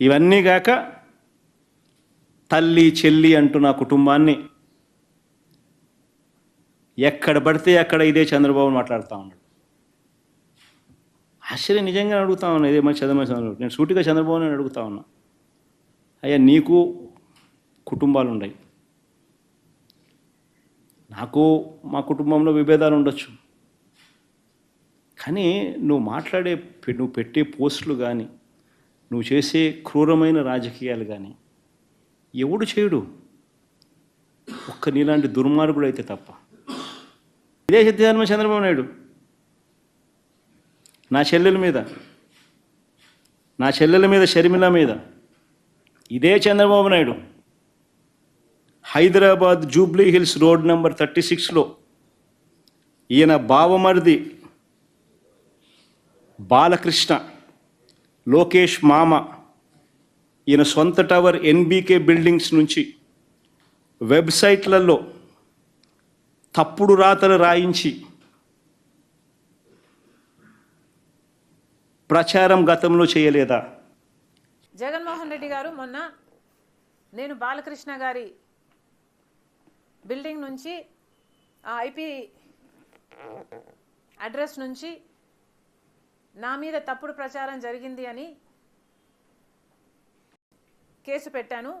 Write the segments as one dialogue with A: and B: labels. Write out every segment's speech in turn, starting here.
A: ఇవన్నీ గాక తల్లి చెల్లి అంటూ నా కుటుంబాన్ని ఎక్కడ పడితే అక్కడ ఇదే చంద్రబాబు మాట్లాడుతూ ఉన్నాడు. ఆశ్చర్యం నిజంగా అడుగుతా ఉన్నా ఇదే మంచి చంద్రబాబు చంద్రబాబు నేను సూటిగా చంద్రబాబు నేను అడుగుతా ఉన్నా. అయ్యా నీకు కుటుంబాలు ఉన్నాయి నాకు మా కుటుంబంలో విభేదాలు ఉండొచ్చు. కానీ నువ్వు మాట్లాడే నువ్వు పెట్టే పోస్టులు కానీ నువ్వు చేసే క్రూరమైన రాజకీయాలు కానీ ఎవడు చేయడు. ఒక్క నీలాంటి దుర్మార్గుడు అయితే తప్ప. ఇదే సిద్ధార్థ చంద్రబాబు నాయుడు. నా చెల్లెల మీద నా చెల్లెల మీద షర్మిల మీద ఇదే Chandrababu Naidu. Hyderabad Jubilee Hills road number thirty సిక్స్లో ఈయన బావమరిది బాలకృష్ణ. లోకేష్ మామ ఈయన సొంత టవర్ ఎన్బీకే బిల్డింగ్స్ నుంచి వెబ్సైట్లలో తప్పుడు రాతలు రాయించి ప్రచారం గతంలో చేయలేదా?
B: జగన్మోహన్ రెడ్డి గారు మొన్న నేను బాలకృష్ణ గారి బిల్డింగ్ నుంచి ఆ ఐపీ అడ్రస్ నుంచి నా మీద తప్పుడు ప్రచారం జరిగింది అని కేసు పెట్టాను.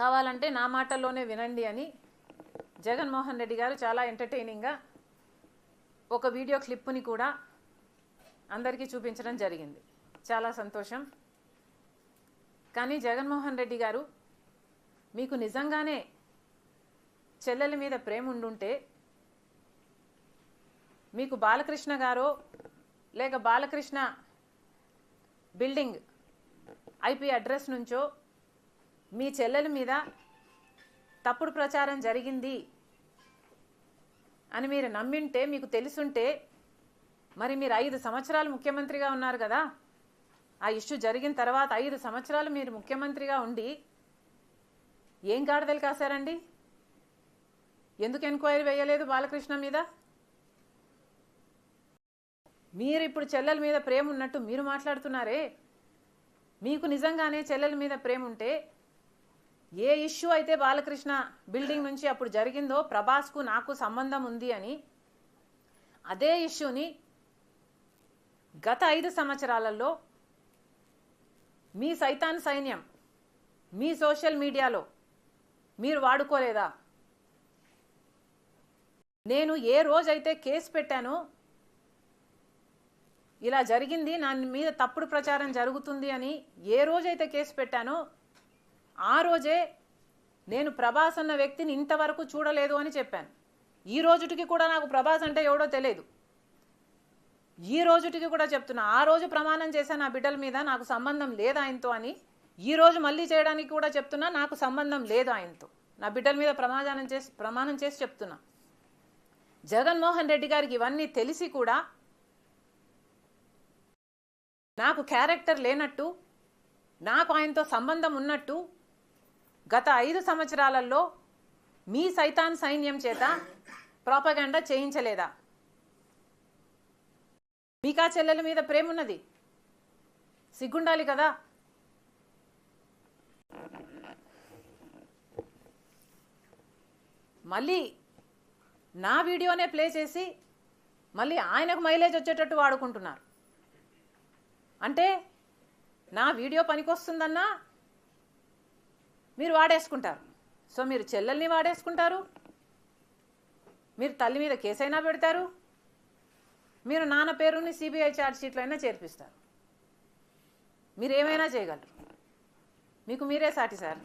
B: కావాలంటే నా మాటల్లోనే వినండి అని జగన్మోహన్ రెడ్డి గారు చాలా ఎంటర్టైనింగ్గా ఒక వీడియో క్లిప్పుని కూడా అందరికీ చూపించడం జరిగింది. చాలా సంతోషం. కానీ జగన్మోహన్ రెడ్డి గారు మీకు నిజంగానే చెల్లెల మీద ప్రేమ ఉండుంటే మీకు బాలకృష్ణ గారో లేక బాలకృష్ణ బిల్డింగ్ ఐపీ అడ్రస్ నుంచో మీ చెల్లెల మీద తప్పుడు ప్రచారం జరిగింది అని మీరు నమ్మింటే మీకు తెలుసుంటే మరి మీరు ఐదు సంవత్సరాలు ముఖ్యమంత్రిగా ఉన్నారు కదా. ఆ ఇష్యూ జరిగిన తర్వాత ఐదు సంవత్సరాలు మీరు ముఖ్యమంత్రిగా ఉండి ఏం గాడిదలు కాశారండి? ఎందుకు ఎంక్వైరీ వేయలేదు బాలకృష్ణ మీద? మీరు ఇప్పుడు చెల్లెల మీద ప్రేమ ఉన్నట్టు మీరు మాట్లాడుతున్నారే? మీకు నిజంగానే చెల్లెల మీద ప్రేమ ఉంటే ఏ ఇష్యూ అయితే బాలకృష్ణ బిల్డింగ్ నుంచి అప్పుడు జరిగిందో ప్రభాస్కు నాకు సంబంధం ఉంది అని అదే ఇష్యూని గత ఐదు సంవత్సరాలలో మీ సైతాన్ సైన్యం మీ సోషల్ మీడియాలో మీరు వాడుకోలేదా? నేను ఏ రోజైతే కేసు పెట్టానో ఇలా జరిగింది నా మీద తప్పుడు ప్రచారం జరుగుతుంది అని ఏ రోజైతే కేసు పెట్టానో ఆ రోజే నేను ప్రభాస్ అన్న వ్యక్తిని ఇంతవరకు చూడలేదు అని చెప్పాను. ఈ రోజుటికి కూడా నాకు ప్రభాస్ అంటే ఎవడో తెలియదు. ఈ రోజుటికి కూడా చెప్తున్నా ఆ రోజు ప్రమాణం చేశాను నా బిడ్డల మీద నాకు సంబంధం లేదు ఆయనతో అని ఈ రోజు మళ్ళీ చేయడానికి కూడా చెప్తున్నా నాకు సంబంధం లేదు ఆయనతో. నా బిడ్డల మీద ప్రమాదానం చేసి ప్రమాణం చేసి చెప్తున్నా. జగన్మోహన్ రెడ్డి గారికి ఇవన్నీ తెలిసి కూడా నాకు క్యారెక్టర్ లేనట్టు నాకు ఆయనతో సంబంధం ఉన్నట్టు గత ఐదు సంవత్సరాలలో మీ సైతాన్ సైన్యం చేత ప్రాపగండా చేయించలేదా? మీకా చెల్లెల మీద ప్రేమ ఉన్నది సిగ్గుండాలి కదా? మళ్ళీ నా వీడియోనే ప్లే చేసి మళ్ళీ ఆయనకు మైలేజ్ వచ్చేటట్టు వాడుకుంటున్నారు. అంటే నా వీడియో పనికొస్తుందన్నా మీరు వాడేసుకుంటారు. సో మీరు చెల్లెల్ని వాడేసుకుంటారు. మీరు తల్లి మీద కేసైనా పెడతారు. మీరు నాన్న పేరుని సిబిఐ ఛార్జ్షీట్లో అయినా చేర్పిస్తారు. మీరు ఏమైనా చేయగలరు? మీకు మీరే సాటి సార్.